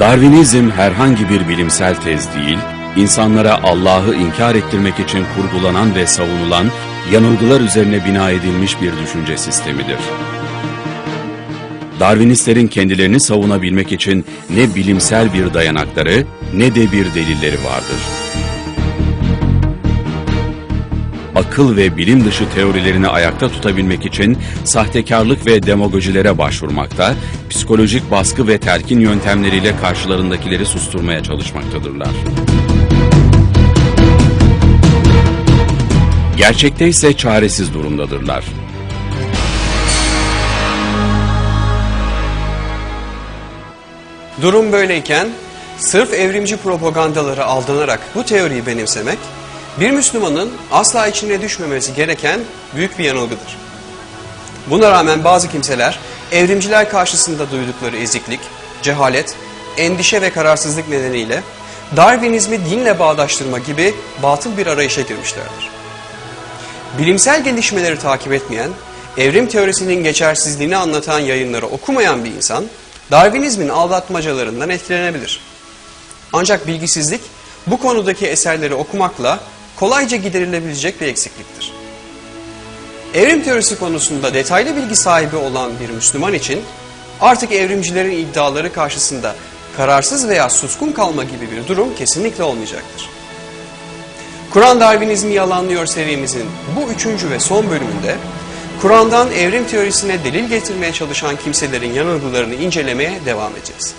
Darwinizm herhangi bir bilimsel tez değil, insanlara Allah'ı inkar ettirmek için kurgulanan ve savunulan yanılgılar üzerine bina edilmiş bir düşünce sistemidir. Darwinistlerin kendilerini savunabilmek için ne bilimsel bir dayanakları ne de bir delilleri vardır. Akıl ve bilim dışı teorilerini ayakta tutabilmek için sahtekarlık ve demagojilere başvurmakta, psikolojik baskı ve telkin yöntemleriyle karşılarındakileri susturmaya çalışmaktadırlar. Gerçekte ise çaresiz durumdadırlar. Durum böyleyken sırf evrimci propagandaları aldanarak bu teoriyi benimsemek bir Müslümanın asla içine düşmemesi gereken büyük bir yanılgıdır. Buna rağmen bazı kimseler evrimciler karşısında duydukları eziklik, cehalet, endişe ve kararsızlık nedeniyle Darwinizmi dinle bağdaştırma gibi batıl bir arayışa girmişlerdir. Bilimsel gelişmeleri takip etmeyen, evrim teorisinin geçersizliğini anlatan yayınları okumayan bir insan, Darwinizmin aldatmacalarından etkilenebilir. Ancak bilgisizlik bu konudaki eserleri okumakla kolayca giderilebilecek bir eksikliktir. Evrim teorisi konusunda detaylı bilgi sahibi olan bir Müslüman için artık evrimcilerin iddiaları karşısında kararsız veya suskun kalma gibi bir durum kesinlikle olmayacaktır. Kur'an Darwinizmi yalanlıyor serimizin bu üçüncü ve son bölümünde Kur'an'dan evrim teorisine delil getirmeye çalışan kimselerin yanılgılarını incelemeye devam edeceğiz.